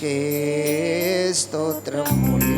నీకే స్తోత్రములే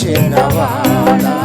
చిన్నవాడా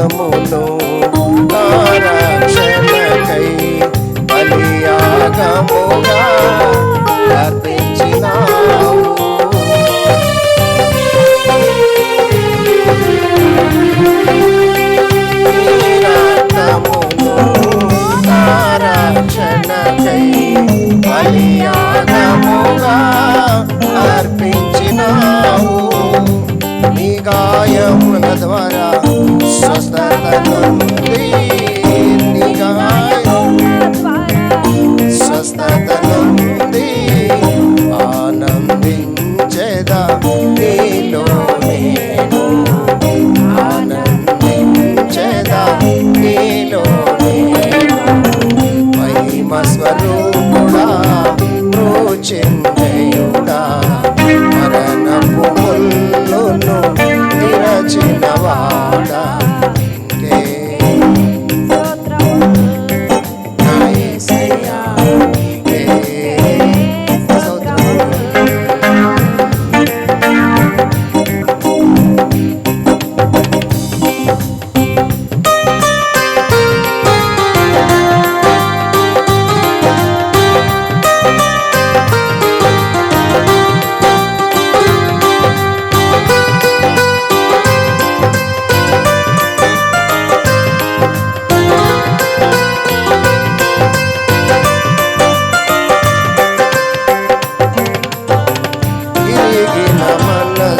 దినమును రక్షణకై బలియాగముగా అర్పించినావు. రక్షణకై బలియాగము maswaro.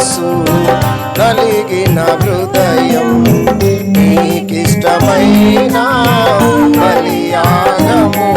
మనసు కలిగిన హృదయం. నీకిష్టమైన బలియాగము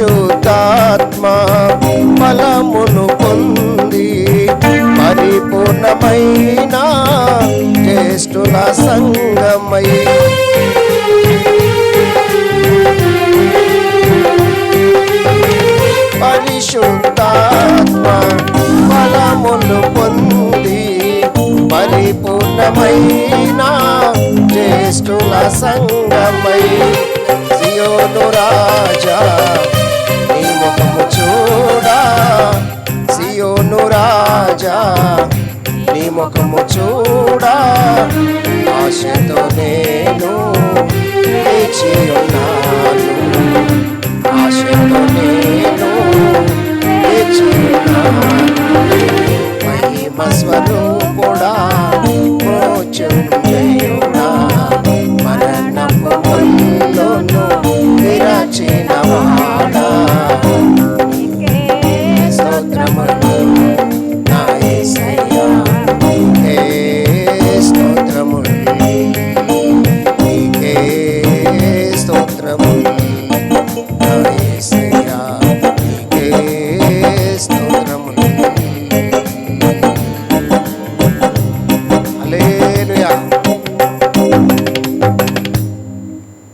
పరిశుద్ధాత్మ ఫలమును పొంది పరిపూర్ణమైన జ్యేష్ఠుల సంగమై. పరిశుద్ధాత్మ ఫలమును పొంది పరిపూర్ణమైన జ్యేష్ఠుల సంగమై. సియోను రాజా నీ ముఖము చూడా సియోను రాజా. నీ ముఖము చూడా ఆశతో నేను వేచి ఉన్నాను ఆశతో నేను వేచి ఉన్నాను మహిమ స్వరూ